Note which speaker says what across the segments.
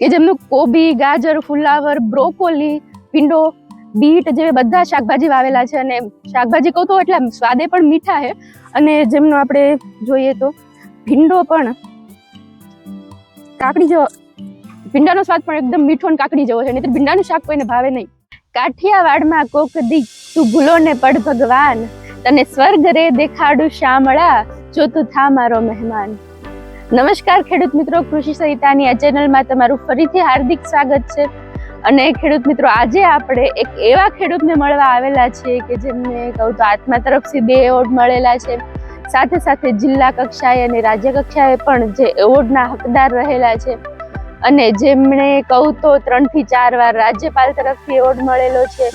Speaker 1: કે જેમનું કોબી, ગાજર, ફુલાવર, બ્રોકોલી, ભીંડો, બીટ જેવા બધા શાકભાજી વાવેલા છે અને શાકભાજી કહું તો એટલે સ્વાદે પણ મીઠા છે. અને જેમનો આપણે જોઈએ તો ભીંડો પણ કાકડી જેવો, ભીંડાનો સ્વાદ પણ એકદમ મીઠો અને કાકડી જેવો છે. નહીં ભીંડાનું શાક કોઈને ભાવે નહીં. કાઠિયાવાડમાં કોક દી તું ભૂલો ને પડ ભગવાન. તને સ્વર્ગ રે દેખાડું શામળા, જો તું થા મારો મહેમાન. નમસ્કાર ખેડૂત મિત્રો, કૃષિ સહિતાની આ ચેનલમાં તમારું ફરીથી હાર્દિક સ્વાગત છે. અને ખેડૂત મિત્રો, આજે આપણે એક એવા ખેડૂતને મળવા આવેલા છે કે જેમને કહું તો આત્મા તરફથી બે એવોર્ડ મળેલા છે. સાથે સાથે જિલ્લા કક્ષાએ અને રાજ્ય કક્ષાએ પણ જે એવોર્ડના હકદાર રહેલા છે. અને જેમણે કહું તો ત્રણથી ચાર વાર રાજ્યપાલ તરફથી એવોર્ડ મળેલો છે.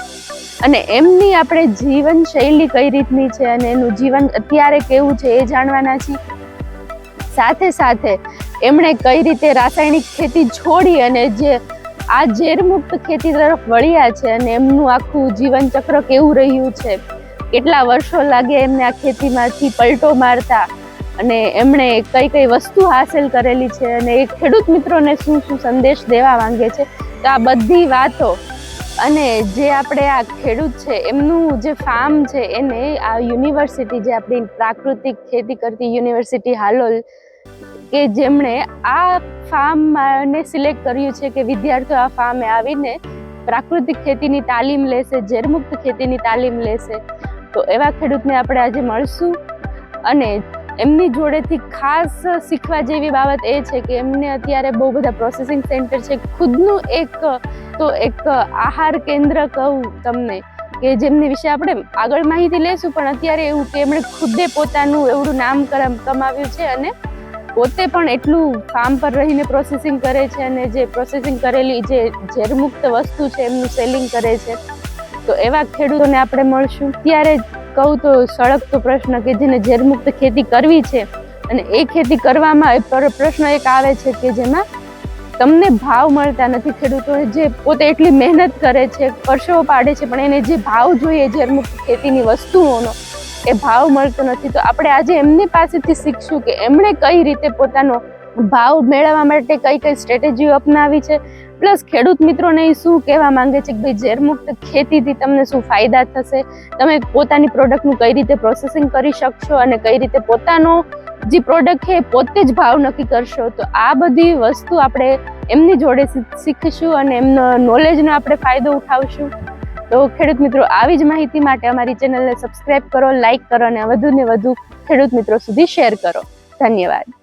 Speaker 1: અને એમની આપણે જીવન શૈલી કઈ રીતની છે અને એનું જીવન અત્યારે કેવું છે એ જાણવાના છીએ. સાથે સાથે એમણે કઈ રીતે રાસાયણિક ખેતી છોડી અને જે આ ઝેરમુક્ત ખેતી તરફ વળ્યા છે અને એમનું આખું જીવનચક્ર કેવું રહ્યું છે? કેટલા વર્ષો લાગે એમને આ ખેતીમાંથી પલટો મારતા? અને એમણે કઈ કઈ વસ્તુ હાંસલ કરેલી છે? અને એ ખેડૂત મિત્રોને શું શું સંદેશ દેવા માંગે છે? તો આ બધી વાતો અને જે આપણે આ ખેડૂત છે, એમનું જે ફાર્મ છે, એને આ યુનિવર્સિટી જે આપણી પ્રાકૃતિક ખેતી કરતી યુનિવર્સિટી હાલોલ, કે જેમણે આ ફાર્મને સિલેક્ટ કર્યું છે કે વિદ્યાર્થીઓ આ ફાર્મે આવીને પ્રાકૃતિક ખેતીની તાલીમ લેશે, ઝેરમુક્ત ખેતીની તાલીમ લેશે. તો એવા ખેડૂતને આપણે આજે મળશું અને એમની જોડેથી ખાસ શીખવા જેવી બાબત એ છે કે એમને અત્યારે બહુ બધા પ્રોસેસિંગ સેન્ટર છે. ખુદનું એક, તો એક આહાર કેન્દ્ર કહું તમને કે જેમની વિશે આપણે આગળ માહિતી લેશું પણ અત્યારે એવું કે એમણે ખુદે પોતાનું એવડું નામ કમાવ્યું છે અને પોતે પણ એટલું ફાર્મ પર રહીને પ્રોસેસિંગ કરે છે અને જે પ્રોસેસિંગ કરેલી જે ઝેરમુક્ત વસ્તુ છે એમનું સેલિંગ કરે છે. તો એવા ખેડૂતોને આપણે મળશું. ત્યારે કહું તો સળગતો પ્રશ્ન કે જેને ઝેરમુક્ત ખેતી કરવી છે અને એ ખેતી કરવામાં પ્રશ્ન એક આવે છે કે જેમાં તમને ભાવ મળતા નથી ખેડૂતોને જે પોતે એટલી મહેનત કરે છે, પરસેવો પાડે છે, પણ એને જે ભાવ જોઈએ ઝેરમુક્ત ખેતીની વસ્તુઓનો, એ ભાવ મળતો નથી. તો આપણે આજે એમની પાસેથી શીખશું કે એમણે કઈ રીતે પોતાનો ભાવ મેળવવા માટે કઈ કઈ સ્ટ્રેટેજીઓ અપનાવી છે? પ્લસ ખેડૂત મિત્રોને શું કહેવા માંગે છે કે ભાઈ ઝેરમુક્ત ખેતીથી તમને શું ફાયદા થશે? તમે પોતાની પ્રોડક્ટનું કઈ રીતે પ્રોસેસિંગ કરી શકશો અને કઈ રીતે પોતાનો જે પ્રોડક્ટ છે પોતે જ ભાવ નક્કી કરશો? તો આ બધી વસ્તુ આપણે એમની જોડે શીખ- શીખીશું અને એમનો નોલેજનો આપણે ફાયદો ઉઠાવશું. તો ખેડૂત મિત્રો, આવી જ માહિતી માટે અમારી ચેનલને સબસ્ક્રાઇબ કરો લાઇક કરો અને વધુ ને વધુ ખેડૂત મિત્રો સુધી શેર કરો. ધન્યવાદ.